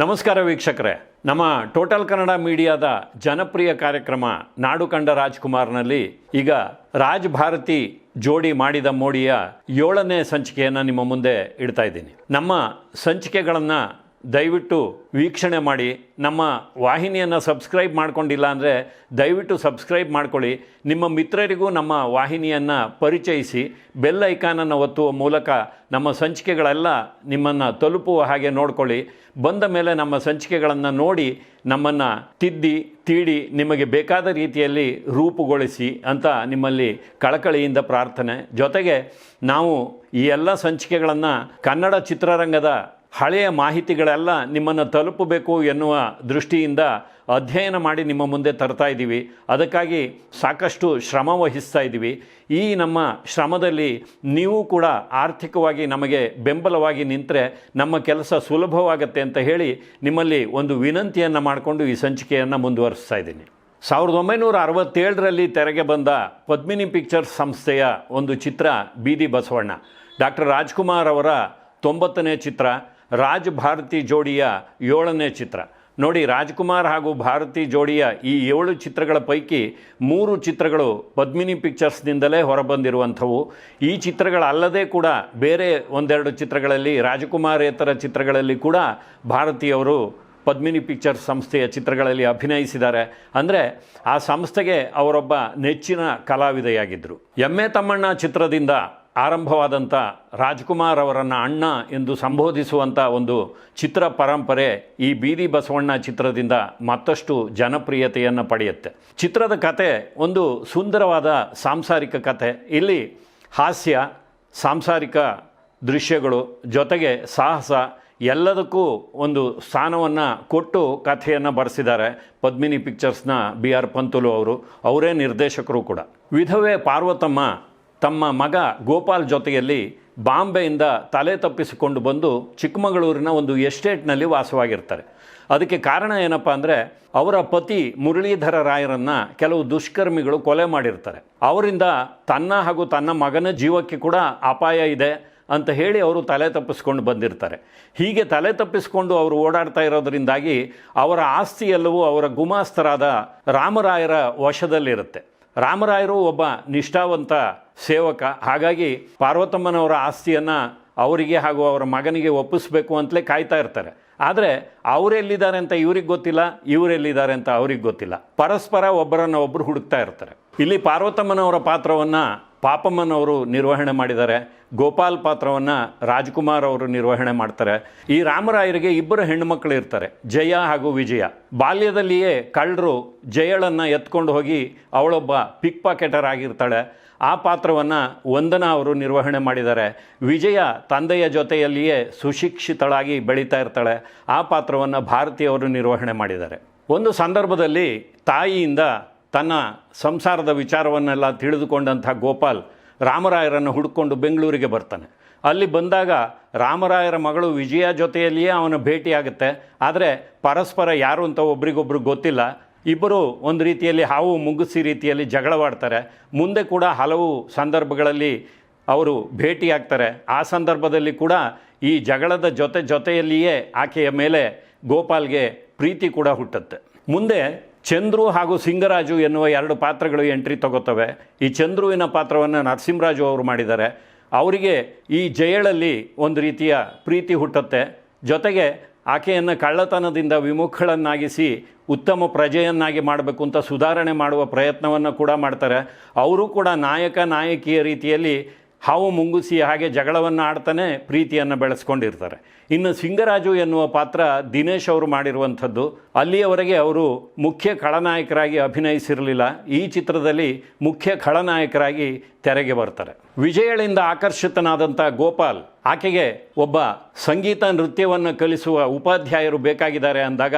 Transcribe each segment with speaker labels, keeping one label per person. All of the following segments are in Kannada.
Speaker 1: ನಮಸ್ಕಾರ ವೀಕ್ಷಕರೇ. ನಮ್ಮ ಟೋಟಲ್ ಕನ್ನಡ ಮೀಡಿಯಾದ ಜನಪ್ರಿಯ ಕಾರ್ಯಕ್ರಮ ನಾಡು ಕಂಡ ರಾಜ್ಕುಮಾರ್ನಲ್ಲಿ ಈಗ ರಾಜ್ ಭಾರತಿ ಜೋಡಿ ಮಾಡಿದ ಮೋಡಿಯ ಏಳನೇ ಸಂಚಿಕೆಯನ್ನು ನಿಮ್ಮ ಮುಂದೆ ಇಡ್ತಾ ಇದ್ದೀನಿ. ನಮ್ಮ ಸಂಚಿಕೆಗಳನ್ನು ದಯವಿಟ್ಟು ವೀಕ್ಷಣೆ ಮಾಡಿ. ನಮ್ಮ ವಾಹಿನಿಯನ್ನು ಸಬ್ಸ್ಕ್ರೈಬ್ ಮಾಡ್ಕೊಂಡಿಲ್ಲ ಅಂದರೆ ದಯವಿಟ್ಟು ಸಬ್ಸ್ಕ್ರೈಬ್ ಮಾಡ್ಕೊಳ್ಳಿ. ನಿಮ್ಮ ಮಿತ್ರರಿಗೂ ನಮ್ಮ ವಾಹಿನಿಯನ್ನು ಪರಿಚಯಿಸಿ. ಬೆಲ್ ಐಕಾನನ್ನು ಒತ್ತುವ ಮೂಲಕ ನಮ್ಮ ಸಂಚಿಕೆಗಳೆಲ್ಲ ನಿಮ್ಮನ್ನು ತಲುಪುವ ಹಾಗೆ ನೋಡ್ಕೊಳ್ಳಿ. ಬಂದ ಮೇಲೆ ನಮ್ಮ ಸಂಚಿಕೆಗಳನ್ನು ನೋಡಿ, ನಮ್ಮನ್ನು ತಿದ್ದಿ, ತೀಡಿ, ನಿಮಗೆ ಬೇಕಾದ ರೀತಿಯಲ್ಲಿ ರೂಪುಗೊಳಿಸಿ ಅಂತ ನಿಮ್ಮಲ್ಲಿ ಕಳಕಳಿಯಿಂದ ಪ್ರಾರ್ಥನೆ. ಜೊತೆಗೆ ನಾವು ಈ ಎಲ್ಲ ಸಂಚಿಕೆಗಳನ್ನು ಕನ್ನಡ ಚಿತ್ರರಂಗದ ಹಳೆಯ ಮಾಹಿತಿಗಳೆಲ್ಲ ನಿಮ್ಮನ್ನು ತಲುಪಬೇಕು ಎನ್ನುವ ದೃಷ್ಟಿಯಿಂದ ಅಧ್ಯಯನ ಮಾಡಿ ನಿಮ್ಮ ಮುಂದೆ ತರ್ತಾ ಇದ್ದೀವಿ. ಅದಕ್ಕಾಗಿ ಸಾಕಷ್ಟು ಶ್ರಮ ವಹಿಸ್ತಾ ಇದ್ದೀವಿ. ಈ ನಮ್ಮ ಶ್ರಮದಲ್ಲಿ ನೀವು ಕೂಡ ಆರ್ಥಿಕವಾಗಿ ನಮಗೆ ಬೆಂಬಲವಾಗಿ ನಿಂತರೆ ನಮ್ಮ ಕೆಲಸ ಸುಲಭವಾಗತ್ತೆ ಅಂತ ಹೇಳಿ ನಿಮ್ಮಲ್ಲಿ ಒಂದು ವಿನಂತಿಯನ್ನು ಮಾಡಿಕೊಂಡು ಈ ಸಂಚಿಕೆಯನ್ನು ಮುಂದುವರಿಸ್ತಾ ಇದ್ದೀನಿ. ಸಾವಿರದ ಒಂಬೈನೂರ ಅರವತ್ತೇಳರಲ್ಲಿ ತೆರೆಗೆ ಬಂದ ಪದ್ಮಿನಿ ಪಿಕ್ಚರ್ಸ್ ಸಂಸ್ಥೆಯ ಒಂದು ಚಿತ್ರ ಬೀದಿ ಬಸವಣ್ಣ. ಡಾಕ್ಟರ್ ರಾಜ್ಕುಮಾರ್ ಅವರ ತೊಂಬತ್ತನೇ ಚಿತ್ರ. ರಾಜ್ ಭಾರತಿ ಜೋಡಿಯ ಏಳನೇ ಚಿತ್ರ. ನೋಡಿ, ರಾಜ್ಕುಮಾರ್ ಹಾಗೂ ಭಾರತಿ ಜೋಡಿಯ ಈ ಏಳು ಚಿತ್ರಗಳ ಪೈಕಿ ಮೂರು ಚಿತ್ರಗಳು ಪದ್ಮಿನಿ ಪಿಕ್ಚರ್ಸ್ನಿಂದಲೇ ಹೊರಬಂದಿರುವಂಥವು. ಈ ಚಿತ್ರಗಳಲ್ಲದೆ ಕೂಡ ಬೇರೆ ಒಂದೆರಡು ಚಿತ್ರಗಳಲ್ಲಿ, ರಾಜಕುಮಾರೇತರ ಚಿತ್ರಗಳಲ್ಲಿ ಕೂಡ ಭಾರತೀಯವರು ಪದ್ಮಿನಿ ಪಿಕ್ಚರ್ಸ್ ಸಂಸ್ಥೆಯ ಚಿತ್ರಗಳಲ್ಲಿ ಅಭಿನಯಿಸಿದ್ದಾರೆ. ಅಂದರೆ, ಆ ಸಂಸ್ಥೆಗೆ ಅವರೊಬ್ಬ ನೆಚ್ಚಿನ ಕಲಾವಿದೆಯಾಗಿದ್ದರು. ಎಮ್ಮೆ ತಮ್ಮಣ್ಣ ಚಿತ್ರದಿಂದ ಆರಂಭವಾದಂಥ ರಾಜ್ಕುಮಾರ್ ಅವರನ್ನು ಅಣ್ಣ ಎಂದು ಸಂಬೋಧಿಸುವಂಥ ಒಂದು ಚಿತ್ರ ಪರಂಪರೆ ಈ ಬೀದಿ ಬಸವಣ್ಣ ಚಿತ್ರದಿಂದ ಮತ್ತಷ್ಟು ಜನಪ್ರಿಯತೆಯನ್ನು ಪಡೆಯುತ್ತೆ. ಚಿತ್ರದ ಕತೆ ಒಂದು ಸುಂದರವಾದ ಸಾಂಸಾರಿಕ ಕತೆ. ಇಲ್ಲಿ ಹಾಸ್ಯ, ಸಾಂಸಾರಿಕ ದೃಶ್ಯಗಳು ಜೊತೆಗೆ ಸಾಹಸ ಎಲ್ಲದಕ್ಕೂ ಒಂದು ಸ್ಥಾನವನ್ನು ಕೊಟ್ಟು ಕಥೆಯನ್ನು ಬರೆಸಿದ್ದಾರೆ ಪದ್ಮಿನಿ ಪಿಕ್ಚರ್ಸ್ನ ಬಿ ಆರ್ ಪಂತುಲು ಅವರು. ಅವರೇ ನಿರ್ದೇಶಕರು ಕೂಡ. ವಿಧವೆ ಪಾರ್ವತಮ್ಮ ತಮ್ಮ ಮಗ ಗೋಪಾಲ್ ಜೊತೆಯಲ್ಲಿ ಬಾಂಬೆಯಿಂದ ತಲೆ ತಪ್ಪಿಸಿಕೊಂಡು ಬಂದು ಚಿಕ್ಕಮಗಳೂರಿನ ಒಂದು ಎಸ್ಟೇಟ್ನಲ್ಲಿ ವಾಸವಾಗಿರ್ತಾರೆ. ಅದಕ್ಕೆ ಕಾರಣ ಏನಪ್ಪ ಅಂದರೆ ಅವರ ಪತಿ ಮುರಳೀಧರ ರಾಯರನ್ನು ಕೆಲವು ದುಷ್ಕರ್ಮಿಗಳು ಕೊಲೆ ಮಾಡಿರ್ತಾರೆ. ಅವರಿಂದ ತನ್ನ ಹಾಗೂ ತನ್ನ ಮಗನ ಜೀವಕ್ಕೆ ಕೂಡ ಅಪಾಯ ಇದೆ ಅಂತ ಹೇಳಿ ಅವರು ತಲೆ ತಪ್ಪಿಸ್ಕೊಂಡು ಬಂದಿರ್ತಾರೆ. ಹೀಗೆ ತಲೆ ತಪ್ಪಿಸ್ಕೊಂಡು ಅವರು ಓಡಾಡ್ತಾ ಇರೋದರಿಂದಾಗಿ ಅವರ ಆಸ್ತಿ ಎಲ್ಲವೂ ಅವರ ಗುಮಾಸ್ತರಾದ ರಾಮರಾಯರ ವಶದಲ್ಲಿರುತ್ತೆ. ರಾಮರಾಯರು ಒಬ್ಬ ನಿಷ್ಠಾವಂತ ಸೇವಕ. ಹಾಗಾಗಿ ಪಾರ್ವತಮ್ಮನವರ ಆಸ್ತಿಯನ್ನು ಅವರಿಗೆ ಹಾಗೂ ಅವರ ಮಗನಿಗೆ ಒಪ್ಪಿಸ್ಬೇಕು ಅಂತಲೇ ಕಾಯ್ತಾ ಇರ್ತಾರೆ. ಆದರೆ ಅವರೆಲ್ಲಿದ್ದಾರೆ ಅಂತ ಇವ್ರಿಗೆ ಗೊತ್ತಿಲ್ಲ ಇವರೆಲ್ಲಿದ್ದಾರೆ ಅಂತ ಅವ್ರಿಗೆ ಗೊತ್ತಿಲ್ಲ. ಪರಸ್ಪರ ಒಬ್ಬರನ್ನು ಒಬ್ಬರು ಹುಡುಕ್ತಾ ಇರ್ತಾರೆ. ಇಲ್ಲಿ ಪಾರ್ವತಮ್ಮನವರ ಪಾತ್ರವನ್ನು ಪಾಪಮ್ಮನವರು ನಿರ್ವಹಣೆ ಮಾಡಿದ್ದಾರೆ. ಗೋಪಾಲ್ ಪಾತ್ರವನ್ನು ರಾಜ್ಕುಮಾರ್ ಅವರು ನಿರ್ವಹಣೆ ಮಾಡ್ತಾರೆ. ಈ ರಾಮರಾಯರಿಗೆ ಇಬ್ಬರು ಹೆಣ್ಣುಮಕ್ಕಳು ಇರ್ತಾರೆ, ಜಯ ಹಾಗೂ ವಿಜಯ. ಬಾಲ್ಯದಲ್ಲಿಯೇ ಕಳ್ಳರು ಜಯಳನ್ನು ಎತ್ಕೊಂಡು ಹೋಗಿ ಅವಳೊಬ್ಬ ಪಿಕ್ ಪಾಕೆಟರ್ ಆಗಿರ್ತಾಳೆ. ಆ ಪಾತ್ರವನ್ನು ವಂದನಾ ಅವರು ನಿರ್ವಹಣೆ ಮಾಡಿದ್ದಾರೆ. ವಿಜಯ ತಂದೆಯ ಜೊತೆಯಲ್ಲಿಯೇ ಸುಶಿಕ್ಷಿತಳಾಗಿ ಬೆಳೀತಾ ಇರ್ತಾಳೆ. ಆ ಪಾತ್ರವನ್ನು ಭಾರತೀಯವರು ನಿರ್ವಹಣೆ ಮಾಡಿದ್ದಾರೆ. ಒಂದು ಸಂದರ್ಭದಲ್ಲಿ ತಾಯಿಯಿಂದ ತನ್ನ ಸಂಸಾರದ ವಿಚಾರವನ್ನೆಲ್ಲ ತಿಳಿದುಕೊಂಡಂಥ ಗೋಪಾಲ್ ರಾಮರಾಯರನ್ನು ಹುಡುಕೊಂಡು ಬೆಂಗಳೂರಿಗೆ ಬರ್ತಾನೆ. ಅಲ್ಲಿ ಬಂದಾಗ ರಾಮರಾಯರ ಮಗಳು ವಿಜಯ ಜೊತೆಯಲ್ಲಿಯೇ ಅವನು ಭೇಟಿಯಾಗುತ್ತೆ. ಆದರೆ ಪರಸ್ಪರ ಯಾರು ಅಂತ ಒಬ್ರಿಗೊಬ್ರು ಗೊತ್ತಿಲ್ಲ. ಇಬ್ಬರು ಒಂದು ರೀತಿಯಲ್ಲಿ ಹಾವು ಮುಗಿಸಿ ರೀತಿಯಲ್ಲಿ ಜಗಳವಾಡ್ತಾರೆ. ಮುಂದೆ ಕೂಡ ಹಲವು ಸಂದರ್ಭಗಳಲ್ಲಿ ಅವರು ಭೇಟಿಯಾಗ್ತಾರೆ. ಆ ಸಂದರ್ಭದಲ್ಲಿ ಕೂಡ ಈ ಜಗಳದ ಜೊತೆ ಜೊತೆಯಲ್ಲಿಯೇ ಆಕೆಯ ಮೇಲೆ ಗೋಪಾಲ್ಗೆ ಪ್ರೀತಿ ಕೂಡ ಹುಟ್ಟುತ್ತೆ. ಮುಂದೆ ಚಂದ್ರು ಹಾಗೂ ಸಿಂಗರಾಜು ಎನ್ನುವ ಎರಡು ಪಾತ್ರಗಳು ಎಂಟ್ರಿ ತಗೋತವೆ. ಈ ಚಂದ್ರುವಿನ ಪಾತ್ರವನ್ನು ನರಸಿಂಹರಾಜು ಅವರು ಮಾಡಿದ್ದಾರೆ. ಅವರಿಗೆ ಈ ಜಯಳಲ್ಲಿ ಒಂದು ರೀತಿಯ ಪ್ರೀತಿ ಹುಟ್ಟುತ್ತೆ. ಜೊತೆಗೆ ಆಕೆಯನ್ನು ಕಳ್ಳತನದಿಂದ ವಿಮುಖಳನ್ನಾಗಿಸಿ ಉತ್ತಮ ಪ್ರಜೆಯನ್ನಾಗಿ ಮಾಡಬೇಕು ಅಂತ ಸುಧಾರಣೆ ಮಾಡುವ ಪ್ರಯತ್ನವನ್ನು ಕೂಡ ಮಾಡ್ತಾರೆ. ಅವರು ಕೂಡ ನಾಯಕ ನಾಯಕಿಯ ರೀತಿಯಲ್ಲಿ ಹಾವು ಮುಂಗುಸಿ ಹಾಗೆ ಜಗಳವನ್ನು ಆಡ್ತಾನೆ ಪ್ರೀತಿಯನ್ನು ಬೆಳೆಸ್ಕೊಂಡಿರ್ತಾರೆ. ಇನ್ನು ಸಿಂಗರಾಜು ಎನ್ನುವ ಪಾತ್ರ ದಿನೇಶ್ ಅವರು ಮಾಡಿರುವಂಥದ್ದು. ಅಲ್ಲಿಯವರೆಗೆ ಅವರು ಮುಖ್ಯ ಖಳನಾಯಕರಾಗಿ ಅಭಿನಯಿಸಿರಲಿಲ್ಲ. ಈ ಚಿತ್ರದಲ್ಲಿ ಮುಖ್ಯ ಖಳನಾಯಕರಾಗಿ ತೆರೆಗೆ ಬರ್ತಾರೆ. ವಿಜಯಳಿಂದ ಆಕರ್ಷಿತನಾದಂಥ ಗೋಪಾಲ್, ಆಕೆಗೆ ಒಬ್ಬ ಸಂಗೀತ ನೃತ್ಯವನ್ನು ಕಲಿಸುವ ಉಪಾಧ್ಯಾಯರು ಬೇಕಾಗಿದ್ದಾರೆ ಅಂದಾಗ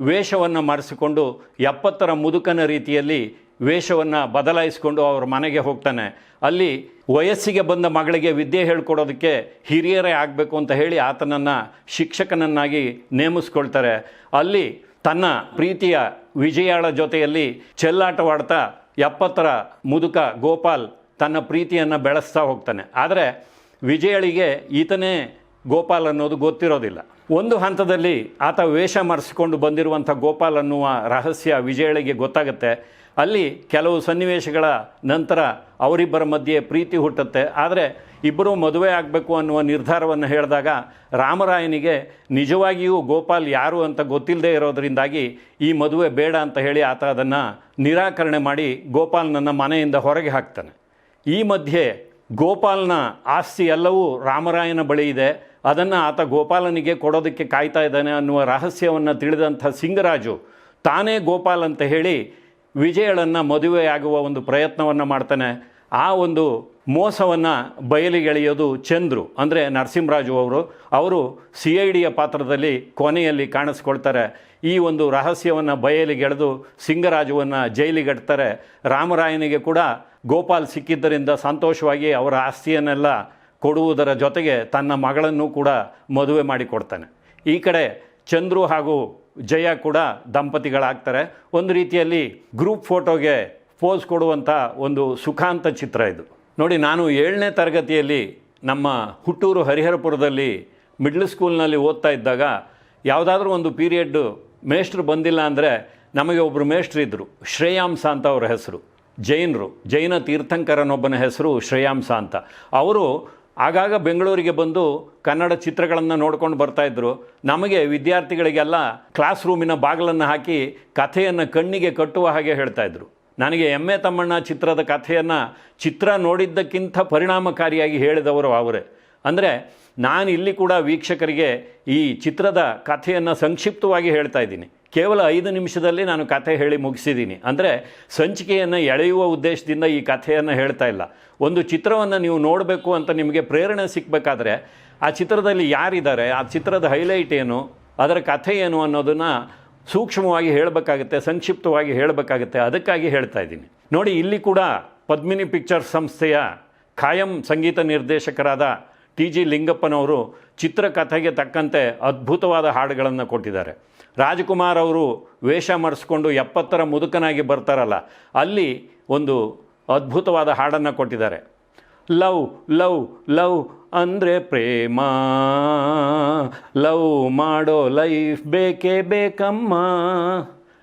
Speaker 1: ವೇಷವನ್ನು ಮಾಡಿಸಿಕೊಂಡು ಎಪ್ಪತ್ತರ ಮುದುಕನ ರೀತಿಯಲ್ಲಿ ವೇಷವನ್ನು ಬದಲಾಯಿಸಿಕೊಂಡು ಅವ್ರ ಮನೆಗೆ ಹೋಗ್ತಾನೆ. ಅಲ್ಲಿ ವಯಸ್ಸಿಗೆ ಬಂದ ಮಗಳಿಗೆ ವಿದ್ಯೆ ಹೇಳ್ಕೊಡೋದಕ್ಕೆ ಹಿರಿಯರೇ ಆಗಬೇಕು ಅಂತ ಹೇಳಿ ಆತನನ್ನು ಶಿಕ್ಷಕನನ್ನಾಗಿ ನೇಮಿಸ್ಕೊಳ್ತಾರೆ. ಅಲ್ಲಿ ತನ್ನ ಪ್ರೀತಿಯ ವಿಜಯಾಳ ಜೊತೆಯಲ್ಲಿ ಚೆಲ್ಲಾಟವಾಡ್ತಾ ಎಪ್ಪತ್ತರ ಮುದುಕ ಗೋಪಾಲ್ ತನ್ನ ಪ್ರೀತಿಯನ್ನು ಬೆಳೆಸ್ತಾ ಹೋಗ್ತಾನೆ. ಆದರೆ ವಿಜಯಳಿಗೆ ಈತನೇ ಗೋಪಾಲ್ ಅನ್ನೋದು ಗೊತ್ತಿರೋದಿಲ್ಲ. ಒಂದು ಹಂತದಲ್ಲಿ ಆತ ವೇಷ ಮರೆಸಿಕೊಂಡು ಬಂದಿರುವಂಥ ಗೋಪಾಲ್ ಅನ್ನುವ ರಹಸ್ಯ ವಿಜಯಳಿಗೆ ಗೊತ್ತಾಗುತ್ತೆ. ಅಲ್ಲಿ ಕೆಲವು ಸನ್ನಿವೇಶಗಳ ನಂತರ ಅವರಿಬ್ಬರ ಮಧ್ಯೆ ಪ್ರೀತಿ ಹುಟ್ಟುತ್ತೆ. ಆದರೆ ಇಬ್ಬರು ಮದುವೆ ಆಗಬೇಕು ಅನ್ನುವ ನಿರ್ಧಾರವನ್ನು ಹೇಳಿದಾಗ ರಾಮರಾಯನಿಗೆ ನಿಜವಾಗಿಯೂ ಗೋಪಾಲ್ ಯಾರು ಅಂತ ಗೊತ್ತಿಲ್ಲದೆ ಇರೋದರಿಂದಾಗಿ ಈ ಮದುವೆ ಬೇಡ ಅಂತ ಹೇಳಿ ಆತ ಅದನ್ನು ನಿರಾಕರಣೆ ಮಾಡಿ ಗೋಪಾಲ್ನನ್ನು ಮನೆಯಿಂದ ಹೊರಗೆ ಹಾಕ್ತಾನೆ. ಈ ಮಧ್ಯೆ ಗೋಪಾಲ್ನ ಆಸ್ತಿ ಎಲ್ಲವೂ ರಾಮರಾಯನ ಬಳಿ ಇದೆ. ಅದನ್ನು ಆತ ಗೋಪಾಲನಿಗೆ ಕೊಡೋದಕ್ಕೆ ಕಾಯ್ತಾ ಇದ್ದಾನೆ ಅನ್ನುವ ರಹಸ್ಯವನ್ನು ತಿಳಿದಂಥ ಸಿಂಗರಾಜು ತಾನೇ ಗೋಪಾಲ್ ಅಂತ ಹೇಳಿ ವಿಜಯಳನ್ನು ಮದುವೆಯಾಗುವ ಒಂದು ಪ್ರಯತ್ನವನ್ನು ಮಾಡ್ತಾನೆ. ಆ ಒಂದು ಮೋಸವನ್ನು ಬಯಲಿಗೆಳೆಯೋದು ಚಂದ್ರು, ಅಂದರೆ ನರಸಿಂಹರಾಜು ಅವರು. ಅವರು ಸಿ ಐ ಡಿಯ ಪಾತ್ರದಲ್ಲಿ ಕೊನೆಯಲ್ಲಿ ಕಾಣಿಸ್ಕೊಳ್ತಾರೆ. ಈ ಒಂದು ರಹಸ್ಯವನ್ನು ಬಯಲಿಗೆಳೆದು ಸಿಂಗರಾಜುವನ್ನು ಜೈಲಿಗಟ್ತಾರೆ ರಾಮರಾಯನಿಗೆ ಕೂಡ ಗೋಪಾಲ್ ಸಿಕ್ಕಿದ್ದರಿಂದ ಸಂತೋಷವಾಗಿ ಅವರ ಆಸ್ತಿಯನ್ನೆಲ್ಲ ಕೊಡುವುದರ ಜೊತೆಗೆ ತನ್ನ ಮಗಳನ್ನು ಕೂಡ ಮದುವೆ ಮಾಡಿಕೊಡ್ತಾನೆ. ಈ ಕಡೆ ಚಂದ್ರು ಹಾಗೂ ಜಯ ಕೂಡ ದಂಪತಿಗಳಾಗ್ತಾರೆ. ಒಂದು ರೀತಿಯಲ್ಲಿ ಗ್ರೂಪ್ ಫೋಟೋಗೆ ಪೋಸ್ ಕೊಡುವಂಥ ಒಂದು ಸುಖಾಂತ ಚಿತ್ರ ಇದು. ನೋಡಿ, ನಾನು ಏಳನೇ ತರಗತಿಯಲ್ಲಿ ನಮ್ಮ ಹುಟ್ಟೂರು ಹರಿಹರಪುರದಲ್ಲಿ ಮಿಡ್ಲ್ ಸ್ಕೂಲ್ನಲ್ಲಿ ಓದ್ತಾ ಇದ್ದಾಗ ಯಾವುದಾದ್ರೂ ಒಂದು ಪೀರಿಯಡ್ಡು ಮೇಷ್ಟ್ರು ಬಂದಿಲ್ಲ ಅಂದರೆ ನಮಗೆ ಒಬ್ಬರು ಮೇಷ್ಟ್ರು ಇದ್ದರು ಶ್ರೇಯಾಂಸ ಅಂತ ಅವರ ಹೆಸರು. ಜೈನರು. ಜೈನ ತೀರ್ಥಂಕರನೊಬ್ಬನ ಹೆಸರು ಶ್ರೇಯಾಂಸ ಅಂತ. ಅವರು ಆಗಾಗ ಬೆಂಗಳೂರಿಗೆ ಬಂದು ಕನ್ನಡ ಚಿತ್ರಗಳನ್ನು ನೋಡ್ಕೊಂಡು ಬರ್ತಾಯಿದ್ರು ನಮಗೆ ವಿದ್ಯಾರ್ಥಿಗಳಿಗೆಲ್ಲ ಕ್ಲಾಸ್ ರೂಮಿನ ಬಾಗಿಲನ್ನು ಹಾಕಿ ಕಥೆಯನ್ನು ಕಣ್ಣಿಗೆ ಕಟ್ಟುವ ಹಾಗೆ ಹೇಳ್ತಾಯಿದ್ರು ನನಗೆ ಎಮ್ಮೆ ತಮ್ಮಣ್ಣ ಚಿತ್ರದ ಕಥೆಯನ್ನು ಚಿತ್ರ ನೋಡಿದ್ದಕ್ಕಿಂತ ಪರಿಣಾಮಕಾರಿಯಾಗಿ ಹೇಳಿದವರು ಅವರೇ. ಅಂದರೆ ನಾನು ಇಲ್ಲಿ ಕೂಡ ವೀಕ್ಷಕರಿಗೆ ಈ ಚಿತ್ರದ ಕಥೆಯನ್ನು ಸಂಕ್ಷಿಪ್ತವಾಗಿ ಹೇಳ್ತಾ ಇದ್ದೀನಿ. ಕೇವಲ ಐದು ನಿಮಿಷದಲ್ಲಿ ನಾನು ಕಥೆ ಹೇಳಿ ಮುಗಿಸಿದ್ದೀನಿ. ಅಂದರೆ ಸಂಚಿಕೆಯನ್ನು ಎಳೆಯುವ ಉದ್ದೇಶದಿಂದ ಈ ಕಥೆಯನ್ನು ಹೇಳ್ತಾ ಇಲ್ಲ. ಒಂದು ಚಿತ್ರವನ್ನು ನೀವು ನೋಡಬೇಕು ಅಂತ ನಿಮಗೆ ಪ್ರೇರಣೆ ಸಿಕ್ಕಬೇಕಾದ್ರೆ ಆ ಚಿತ್ರದಲ್ಲಿ ಯಾರಿದ್ದಾರೆ, ಆ ಚಿತ್ರದ ಹೈಲೈಟ್ ಏನು, ಅದರ ಕಥೆ ಏನು ಅನ್ನೋದನ್ನು ಸೂಕ್ಷ್ಮವಾಗಿ ಹೇಳಬೇಕಾಗುತ್ತೆ, ಸಂಕ್ಷಿಪ್ತವಾಗಿ ಹೇಳಬೇಕಾಗುತ್ತೆ, ಅದಕ್ಕಾಗಿ ಹೇಳ್ತಾ ಇದ್ದೀನಿ. ನೋಡಿ, ಇಲ್ಲಿ ಕೂಡ ಪದ್ಮಿನಿ ಪಿಕ್ಚರ್ಸ್ ಸಂಸ್ಥೆಯ ಖಾಯಂ ಸಂಗೀತ ನಿರ್ದೇಶಕರಾದ ಟಿ ಜಿ ಲಿಂಗಪ್ಪನವರು ಚಿತ್ರಕಥೆಗೆ ತಕ್ಕಂತೆ ಅದ್ಭುತವಾದ ಹಾಡುಗಳನ್ನು ಕೊಟ್ಟಿದ್ದಾರೆ. ರಾಜಕುಮಾರ್ ಅವರು ವೇಷ ಮಾಡಿಸ್ಕೊಂಡು ಎಪ್ಪತ್ತರ ಮುದುಕನಾಗಿ ಬರ್ತಾರಲ್ಲ, ಅಲ್ಲಿ ಒಂದು ಅದ್ಭುತವಾದ ಹಾಡನ್ನು ಕೊಟ್ಟಿದ್ದಾರೆ. ಲವ್ ಲವ್ ಲವ್ ಅಂದರೆ ಪ್ರೇಮ. ಲವ್ ಮಾಡೋ ಲೈಫ್ ಬೇಕೇ ಬೇಕಮ್ಮ.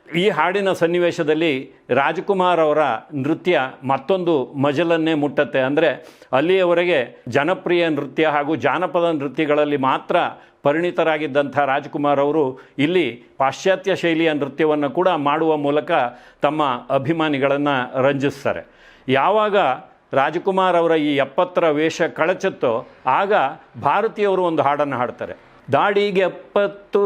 Speaker 1: ಈ ಹಾಡಿನ ಸನ್ನಿವೇಶದಲ್ಲಿ ರಾಜ್ಕುಮಾರ್ ಅವರ ನೃತ್ಯ ಮತ್ತೊಂದು ಮಜಲನ್ನೇ ಮುಟ್ಟತ್ತೆ. ಅಂದರೆ ಅಲ್ಲಿಯವರೆಗೆ ಜನಪ್ರಿಯ ನೃತ್ಯ ಹಾಗೂ ಜಾನಪದ ನೃತ್ಯಗಳಲ್ಲಿ ಮಾತ್ರ ಪರಿಣಿತರಾಗಿದ್ದಂಥ ರಾಜ್ಕುಮಾರ್ ಅವರು ಇಲ್ಲಿ ಪಾಶ್ಚಾತ್ಯ ಶೈಲಿಯ ನೃತ್ಯವನ್ನು ಕೂಡ ಮಾಡುವ ಮೂಲಕ ತಮ್ಮ ಅಭಿಮಾನಿಗಳನ್ನು ರಂಜಿಸ್ತಾರೆ. ಯಾವಾಗ ರಾಜ್ಕುಮಾರ್ ಅವರ ಈ ಎಪ್ಪತ್ತರ ವೇಷ ಕಳಚತ್ತೋ ಆಗ ಭಾರತೀಯವರು ಒಂದು ಹಾಡನ್ನು ಹಾಡ್ತಾರೆ. ದಾಡಿಗೆ ಎಪ್ಪತ್ತು,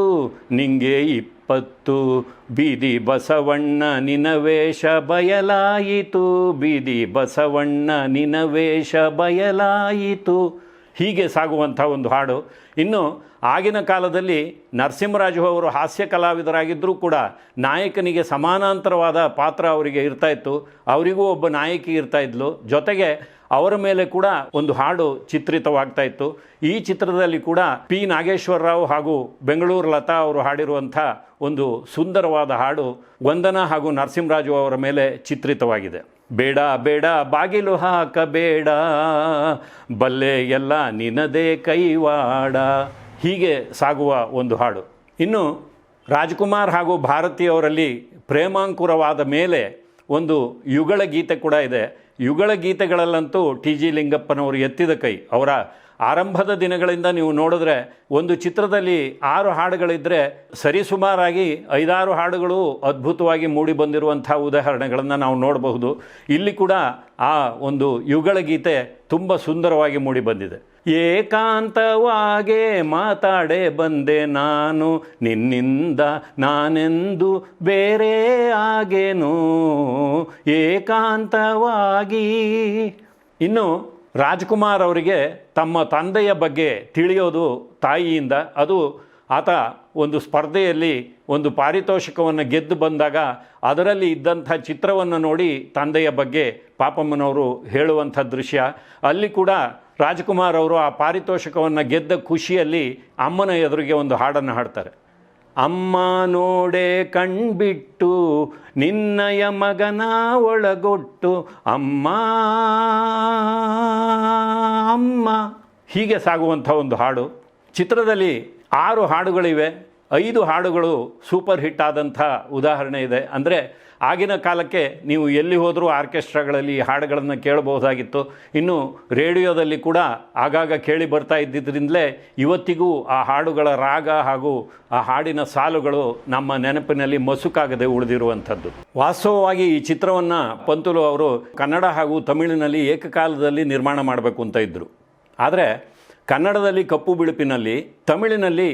Speaker 1: ನಿಂಗೆ ಇಪ್ಪತ್ತು, ಬೀದಿ ಬಸವಣ್ಣ ನಿನ ವೇಷ ಬಯಲಾಯಿತು, ಬೀದಿ ಬಸವಣ್ಣ ನಿನ ವೇಷ ಬಯಲಾಯಿತು. ಹೀಗೆ ಸಾಗುವಂಥ ಒಂದು ಹಾಡು. ಇನ್ನು ಆಗಿನ ಕಾಲದಲ್ಲಿ ನರಸಿಂಹರಾಜು ಅವರು ಹಾಸ್ಯ ಕಲಾವಿದರಾಗಿದ್ದರೂ ಕೂಡ ನಾಯಕನಿಗೆ ಸಮಾನಾಂತರವಾದ ಪಾತ್ರ ಅವರಿಗೆ ಇರ್ತಾ ಇತ್ತು. ಅವರಿಗೂ ಒಬ್ಬ ನಾಯಕಿ ಇರ್ತಾ ಇದ್ಲು. ಜೊತೆಗೆ ಅವರ ಮೇಲೆ ಕೂಡ ಒಂದು ಹಾಡು ಚಿತ್ರಿತವಾಗ್ತಾ ಇತ್ತು. ಈ ಚಿತ್ರದಲ್ಲಿ ಕೂಡ ಪಿ. ನಾಗೇಶ್ವರರಾವ್ ಹಾಗೂ ಬೆಂಗಳೂರು ಲತಾ ಅವರು ಹಾಡಿರುವಂಥ ಒಂದು ಸುಂದರವಾದ ಹಾಡು ವಂದನಾ ಹಾಗೂ ನರಸಿಂಹರಾಜು ಅವರ ಮೇಲೆ ಚಿತ್ರಿತವಾಗಿದೆ. ಬೇಡ ಬೇಡ, ಬಾಗಿಲು ಹಾಕಬೇಡ. ಬಲ್ಲೆ ಎಲ್ಲ ನಿನದೇ ಕೈವಾಡ. ಹೀಗೆ ಸಾಗುವ ಒಂದು ಹಾಡು. ಇನ್ನು ರಾಜ್ಕುಮಾರ್ ಹಾಗೂ ಭಾರತೀಯವರಲ್ಲಿ ಪ್ರೇಮಾಂಕುರವಾದ ಮೇಲೆ ಒಂದು ಯುಗಳ ಗೀತೆ ಕೂಡ ಇದೆ. ಯುಗಳ ಗೀತೆಗಳಲ್ಲಂತೂ ಟಿ ಜಿ ಲಿಂಗಪ್ಪನವರು ಎತ್ತಿದ ಕೈ. ಅವರ ಆರಂಭದ ದಿನಗಳಿಂದ ನೀವು ನೋಡಿದ್ರೆ ಒಂದು ಚಿತ್ರದಲ್ಲಿ ಆರು ಹಾಡುಗಳಿದ್ದರೆ ಸರಿಸುಮಾರಾಗಿ ಐದಾರು ಹಾಡುಗಳು ಅದ್ಭುತವಾಗಿ ಮೂಡಿ ಬಂದಿರುವಂಥ ಉದಾಹರಣೆಗಳನ್ನು ನಾವು ನೋಡಬಹುದು. ಇಲ್ಲಿ ಕೂಡ ಆ ಒಂದು ಯುಗಳ ಗೀತೆ ತುಂಬ ಸುಂದರವಾಗಿ ಮೂಡಿ ಬಂದಿದೆ. ಏಕಾಂತವಾಗೆ ಮಾತಾಡೆ ಬಂದೆ ನಾನು, ನಿನ್ನಿಂದ ನಾನೆಂದು ಬೇರೆ ಆಗೇನು, ಏಕಾಂತವಾಗಿ. ಇನ್ನು ರಾಜ್ಕುಮಾರ್ ಅವರಿಗೆ ತಮ್ಮ ತಂದೆಯ ಬಗ್ಗೆ ತಿಳಿಯೋದು ತಾಯಿಯಿಂದ, ಅದು ಆತ ಒಂದು ಸ್ಪರ್ಧೆಯಲ್ಲಿ ಒಂದು ಪಾರಿತೋಷಿಕವನ್ನು ಗೆದ್ದು ಬಂದಾಗ ಅದರಲ್ಲಿ ಇದ್ದಂಥ ಚಿತ್ರವನ್ನು ನೋಡಿ ತಂದೆಯ ಬಗ್ಗೆ ಪಾಪಮ್ಮನವರು ಹೇಳುವಂಥ ದೃಶ್ಯ. ಅಲ್ಲಿ ಕೂಡ ರಾಜ್ಕುಮಾರ್ ಅವರು ಆ ಪಾರಿತೋಷಿಕವನ್ನು ಗೆದ್ದ ಖುಷಿಯಲ್ಲಿ ಅಮ್ಮನ ಎದುರಿಗೆ ಒಂದು ಹಾಡನ್ನು ಹಾಡ್ತಾರೆ. ಅಮ್ಮ ನೋಡೆ ಕಣ್ಬಿಟ್ಟು, ನಿನ್ನಯ ಮಗನ ಒಳಗೊಟ್ಟು, ಅಮ್ಮ ಅಮ್ಮ. ಹೀಗೆ ಸಾಗುವಂಥ ಒಂದು ಹಾಡು. ಚಿತ್ರದಲ್ಲಿ ಆರು ಹಾಡುಗಳಿವೆ. ಐದು ಹಾಡುಗಳು ಸೂಪರ್ ಹಿಟ್ ಆದಂಥ ಉದಾಹರಣೆ ಇದೆ. ಅಂದರೆ ಆಗಿನ ಕಾಲಕ್ಕೆ ನೀವು ಎಲ್ಲಿ ಹೋದರೂ ಆರ್ಕೆಸ್ಟ್ರಾಗಳಲ್ಲಿ ಈ ಹಾಡುಗಳನ್ನು ಕೇಳಬಹುದಾಗಿತ್ತು. ಇನ್ನು ರೇಡಿಯೋದಲ್ಲಿ ಕೂಡ ಆಗಾಗ ಕೇಳಿ ಬರ್ತಾ ಇದ್ದಿದ್ದರಿಂದಲೇ ಇವತ್ತಿಗೂ ಆ ಹಾಡುಗಳ ರಾಗ ಹಾಗೂ ಆ ಹಾಡಿನ ಸಾಲುಗಳು ನಮ್ಮ ನೆನಪಿನಲ್ಲಿ ಮಸುಕಾಗದೆ ಉಳಿದಿರುವಂಥದ್ದು. ವಾಸ್ತವವಾಗಿ ಈ ಚಿತ್ರವನ್ನು ಪಂತುಲು ಅವರು ಕನ್ನಡ ಹಾಗೂ ತಮಿಳಿನಲ್ಲಿ ಏಕಕಾಲದಲ್ಲಿ ನಿರ್ಮಾಣ ಮಾಡಬೇಕು ಅಂತ ಇದ್ದರು ಆದರೆ ಕನ್ನಡದಲ್ಲಿ ಕಪ್ಪು ಬಿಳುಪಿನಲ್ಲಿ ತಮಿಳಿನಲ್ಲಿ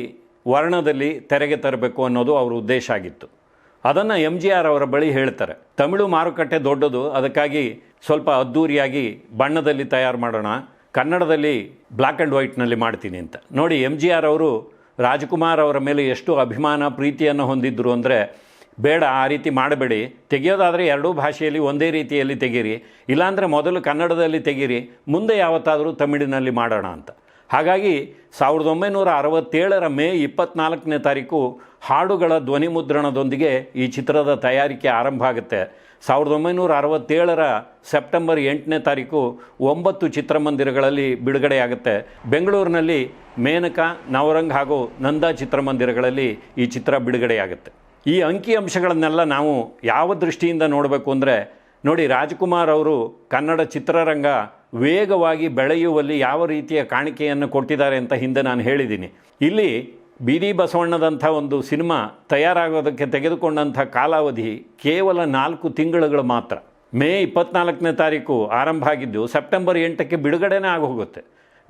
Speaker 1: ವರ್ಣದಲ್ಲಿ ತೆರೆಗೆ ತರಬೇಕು ಅನ್ನೋದು ಅವರ ಉದ್ದೇಶ ಆಗಿತ್ತು. ಅದನ್ನು ಎಂ ಜಿ ಆರ್ ಅವರ ಬಳಿ ಹೇಳ್ತಾರೆ. ತಮಿಳು ಮಾರುಕಟ್ಟೆ ದೊಡ್ಡದು, ಅದಕ್ಕಾಗಿ ಸ್ವಲ್ಪ ಅದ್ಧೂರಿಯಾಗಿ ಬಣ್ಣದಲ್ಲಿ ತಯಾರು ಮಾಡೋಣ, ಕನ್ನಡದಲ್ಲಿ ಬ್ಲ್ಯಾಕ್ ಆ್ಯಂಡ್ ವೈಟ್ನಲ್ಲಿ ಮಾಡ್ತೀನಿ ಅಂತ. ನೋಡಿ ಎಂ ಜಿ ಆರ್ ಅವರು ರಾಜ್ಕುಮಾರ್ ಅವರ ಮೇಲೆ ಎಷ್ಟು ಅಭಿಮಾನ, ಪ್ರೀತಿಯನ್ನು ಹೊಂದಿದ್ದರು ಅಂದರೆ, ಬೇಡ, ಆ ರೀತಿ ಮಾಡಬೇಡಿ. ತೆಗೆಯೋದಾದರೆ ಎರಡೂ ಭಾಷೆಯಲ್ಲಿ ಒಂದೇ ರೀತಿಯಲ್ಲಿ ತೆಗೀರಿ. ಇಲ್ಲಾಂದರೆ ಮೊದಲು ಕನ್ನಡದಲ್ಲಿ ತೆಗೀರಿ, ಮುಂದೆ ಯಾವತ್ತಾದರೂ ತಮಿಳಿನಲ್ಲಿ ಮಾಡೋಣ ಅಂತ. ಹಾಗಾಗಿ ಸಾವಿರದ ಒಂಬೈನೂರ ಅರವತ್ತೇಳರ ಮೇ ಇಪ್ಪತ್ನಾಲ್ಕನೇ ತಾರೀಕು ಹಾಡುಗಳ ಧ್ವನಿ ಮುದ್ರಣದೊಂದಿಗೆ ಈ ಚಿತ್ರದ ತಯಾರಿಕೆ ಆರಂಭ ಆಗುತ್ತೆ. ಸಾವಿರದ ಒಂಬೈನೂರ ಅರವತ್ತೇಳರ ಸೆಪ್ಟೆಂಬರ್ ಎಂಟನೇ ತಾರೀಕು ಒಂಬತ್ತು ಚಿತ್ರಮಂದಿರಗಳಲ್ಲಿ ಬಿಡುಗಡೆಯಾಗುತ್ತೆ. ಬೆಂಗಳೂರಿನಲ್ಲಿ ಮೇನಕ, ನವರಂಗ್ ಹಾಗೂ ನಂದಾ ಚಿತ್ರಮಂದಿರಗಳಲ್ಲಿ ಈ ಚಿತ್ರ ಬಿಡುಗಡೆಯಾಗುತ್ತೆ. ಈ ಅಂಕಿಅಂಶಗಳನ್ನೆಲ್ಲ ನಾವು ಯಾವ ದೃಷ್ಟಿಯಿಂದ ನೋಡಬೇಕು ಅಂದರೆ ನೋಡಿ ರಾಜ್ಕುಮಾರ್ ಅವರು ಕನ್ನಡ ಚಿತ್ರರಂಗ ವೇಗವಾಗಿ ಬೆಳೆಯುವಲ್ಲಿ ಯಾವ ರೀತಿಯ ಕಾಣಿಕೆಯನ್ನು ಕೊಟ್ಟಿದ್ದಾರೆ ಅಂತ ಹಿಂದೆ ನಾನು ಹೇಳಿದ್ದೀನಿ. ಇಲ್ಲಿ ಬೀದಿ ಬಸವಣ್ಣದಂಥ ಒಂದು ಸಿನಿಮಾ ತಯಾರಾಗೋದಕ್ಕೆ ತೆಗೆದುಕೊಂಡಂಥ ಕಾಲಾವಧಿ ಕೇವಲ ನಾಲ್ಕು ತಿಂಗಳುಗಳು ಮಾತ್ರ. ಮೇ ಇಪ್ಪತ್ನಾಲ್ಕನೇ ತಾರೀಕು ಆರಂಭ ಆಗಿದ್ದು ಸೆಪ್ಟೆಂಬರ್ ಎಂಟಕ್ಕೆ ಬಿಡುಗಡೆನೇ ಆಗೋಗುತ್ತೆ.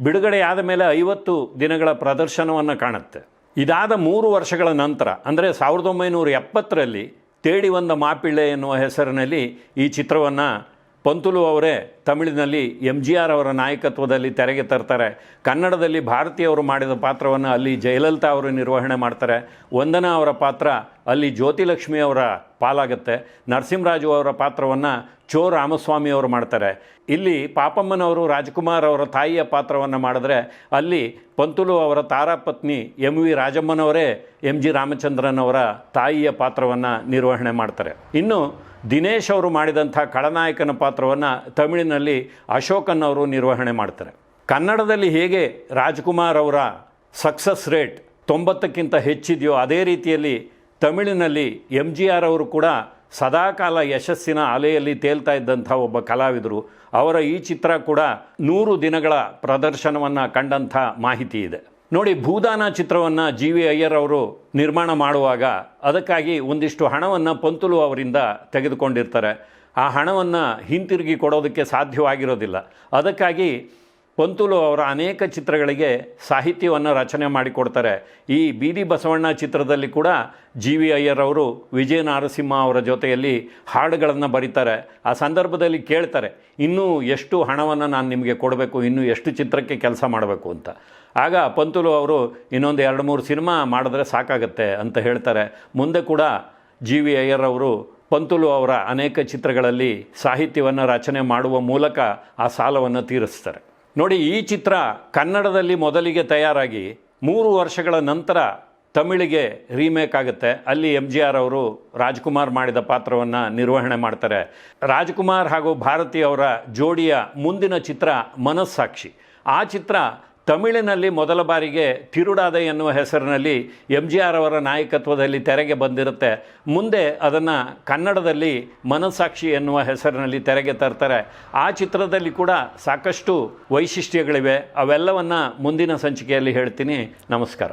Speaker 1: ಬಿಡುಗಡೆ ಆದ ಮೇಲೆ ಐವತ್ತು ದಿನಗಳ ಪ್ರದರ್ಶನವನ್ನು ಕಾಣುತ್ತೆ. ಇದಾದ ಮೂರು ವರ್ಷಗಳ ನಂತರ, ಅಂದರೆ ಸಾವಿರದ ಒಂಬೈನೂರ ಎಪ್ಪತ್ತರಲ್ಲಿ, ತೇಡಿ ಒಂದ ಮಾಪಿಳ್ಳೆ ಎನ್ನುವ ಹೆಸರಿನಲ್ಲಿ ಈ ಚಿತ್ರವನ್ನು ಪಂತುಲು ಅವರೇ ತಮಿಳಿನಲ್ಲಿ ಎಂ ಜಿ ಆರ್ ಅವರ ನಾಯಕತ್ವದಲ್ಲಿ ತೆರೆಗೆ ತರ್ತಾರೆ. ಕನ್ನಡದಲ್ಲಿ ಭಾರತೀಯವರು ಮಾಡಿದ ಪಾತ್ರವನ್ನು ಅಲ್ಲಿ ಜಯಲಲಿತಾ ಅವರು ನಿರ್ವಹಣೆ ಮಾಡ್ತಾರೆ. ವಂದನಾ ಅವರ ಪಾತ್ರ ಅಲ್ಲಿ ಜ್ಯೋತಿಲಕ್ಷ್ಮಿ ಅವರ ಪಾಲಾಗುತ್ತೆ. ನರಸಿಂಹರಾಜು ಅವರ ಪಾತ್ರವನ್ನು ಚೋ ರಾಮಸ್ವಾಮಿ ಅವರು ಮಾಡ್ತಾರೆ. ಇಲ್ಲಿ ಪಾಪಮ್ಮನವರು ರಾಜ್ಕುಮಾರ್ ಅವರ ತಾಯಿಯ ಪಾತ್ರವನ್ನು ಮಾಡಿದ್ರೆ ಅಲ್ಲಿ ಪಂತುಲು ಅವರ ತಾರಾಪತ್ನಿ ಎಂ ವಿ ರಾಜಮ್ಮನವರೇ ಎಂ ಜಿ ರಾಮಚಂದ್ರನ್ ಅವರ ತಾಯಿಯ ಪಾತ್ರವನ್ನು ನಿರ್ವಹಣೆ ಮಾಡ್ತಾರೆ. ಇನ್ನು ದಿನೇಶ್ ಅವರು ಮಾಡಿದಂಥ ಖಳನಾಯಕನ ಪಾತ್ರವನ್ನು ತಮಿಳಿನಲ್ಲಿ ಅಶೋಕನ್ ಅವರು ನಿರ್ವಹಣೆ ಮಾಡ್ತಾರೆ. ಕನ್ನಡದಲ್ಲಿ ಹೇಗೆ ರಾಜ್ಕುಮಾರ್ ಅವರ ಸಕ್ಸಸ್ ರೇಟ್ ತೊಂಬತ್ತಕ್ಕಿಂತ ಹೆಚ್ಚಿದೆಯೋ ಅದೇ ರೀತಿಯಲ್ಲಿ ತಮಿಳಿನಲ್ಲಿ ಎಂ ಜಿ ಆರ್ ಅವರು ಕೂಡ ಸದಾಕಾಲ ಯಶಸ್ಸಿನ ಅಲೆಯಲ್ಲಿ ತೇಲ್ತಾ ಇದ್ದಂಥ ಒಬ್ಬ ಕಲಾವಿದರು. ಅವರ ಈ ಚಿತ್ರ ಕೂಡ ನೂರು ದಿನಗಳ ಪ್ರದರ್ಶನವನ್ನು ಕಂಡಂಥ ಮಾಹಿತಿ ಇದೆ. ನೋಡಿ, ಭೂದಾನ ಚಿತ್ರವನ್ನು ಜಿ ವಿ ಅಯ್ಯರ್ ಅವರು ನಿರ್ಮಾಣ ಮಾಡುವಾಗ ಅದಕ್ಕಾಗಿ ಒಂದಿಷ್ಟು ಹಣವನ್ನು ಪಂತುಲು ಅವರಿಂದ ತೆಗೆದುಕೊಂಡಿರ್ತಾರೆ. ಆ ಹಣವನ್ನು ಹಿಂತಿರುಗಿ ಕೊಡೋದಕ್ಕೆ ಸಾಧ್ಯವಾಗಿರೋದಿಲ್ಲ. ಅದಕ್ಕಾಗಿ ಪಂತುಲು ಅವರ ಅನೇಕ ಚಿತ್ರಗಳಿಗೆ ಸಾಹಿತ್ಯವನ್ನು ರಚನೆ ಮಾಡಿಕೊಡ್ತಾರೆ. ಈ ಬೀದಿ ಬಸವಣ್ಣ ಚಿತ್ರದಲ್ಲಿ ಕೂಡ ಜಿ ವಿ ಅಯ್ಯರ್ ಅವರು ವಿಜಯ ನರಸಿಂಹ ಅವರ ಜೊತೆಯಲ್ಲಿ ಹಾಡುಗಳನ್ನು ಬರೀತಾರೆ. ಆ ಸಂದರ್ಭದಲ್ಲಿ ಕೇಳ್ತಾರೆ, ಇನ್ನೂ ಎಷ್ಟು ಹಣವನ್ನು ನಾನು ನಿಮಗೆ ಕೊಡಬೇಕು? ಇನ್ನೂ ಎಷ್ಟು ಚಿತ್ರಕ್ಕೆ ಕೆಲಸ ಮಾಡಬೇಕು? ಅಂತ. ಆಗ ಪಂತುಲು ಅವರು ಇನ್ನೊಂದು ಎರಡು ಮೂರು ಸಿನಿಮಾ ಮಾಡಿದ್ರೆ ಸಾಕಾಗತ್ತೆ ಅಂತ ಹೇಳ್ತಾರೆ. ಮುಂದೆ ಕೂಡ ಜಿ ವಿ ಅಯ್ಯರ್ ಅವರು ಪಂತುಲು ಅವರ ಅನೇಕ ಚಿತ್ರಗಳಲ್ಲಿ ಸಾಹಿತ್ಯವನ್ನು ರಚನೆ ಮಾಡುವ ಮೂಲಕ ಆ ಸಾಲವನ್ನು ತೀರಿಸ್ತಾರೆ. ನೋಡಿ, ಈ ಚಿತ್ರ ಕನ್ನಡದಲ್ಲಿ ಮೊದಲಿಗೆ ತಯಾರಾಗಿ ಮೂರು ವರ್ಷಗಳ ನಂತರ ತಮಿಳಿಗೆ ರೀಮೇಕ್ ಆಗುತ್ತೆ. ಅಲ್ಲಿ ಎಂ ಜಿ ಆರ್ ಅವರು ರಾಜ್ಕುಮಾರ್ ಮಾಡಿದ ಪಾತ್ರವನ್ನು ನಿರ್ವಹಣೆ ಮಾಡ್ತಾರೆ. ರಾಜ್ಕುಮಾರ್ ಹಾಗೂ ಭಾರತಿ ಅವರ ಜೋಡಿಯ ಮುಂದಿನ ಚಿತ್ರ ಮನಸ್ಸಾಕ್ಷಿ. ಆ ಚಿತ್ರ ತಮಿಳಿನಲ್ಲಿ ಮೊದಲ ಬಾರಿಗೆ ತಿರುಡಾದ ಎನ್ನುವ ಹೆಸರಿನಲ್ಲಿ ಎಂ ಜಿ ಆರ್ ಅವರ ನಾಯಕತ್ವದಲ್ಲಿ ತೆರೆಗೆ ಬಂದಿರುತ್ತೆ. ಮುಂದೆ ಅದನ್ನು ಕನ್ನಡದಲ್ಲಿ ಮನಸ್ಸಾಕ್ಷಿ ಎನ್ನುವ ಹೆಸರಿನಲ್ಲಿ ತೆರೆಗೆ ತರ್ತಾರೆ. ಆ ಚಿತ್ರದಲ್ಲಿ ಕೂಡ ಸಾಕಷ್ಟು ವೈಶಿಷ್ಟ್ಯಗಳಿವೆ. ಅವೆಲ್ಲವನ್ನು ಮುಂದಿನ ಸಂಚಿಕೆಯಲ್ಲಿ ಹೇಳ್ತೀನಿ. ನಮಸ್ಕಾರ.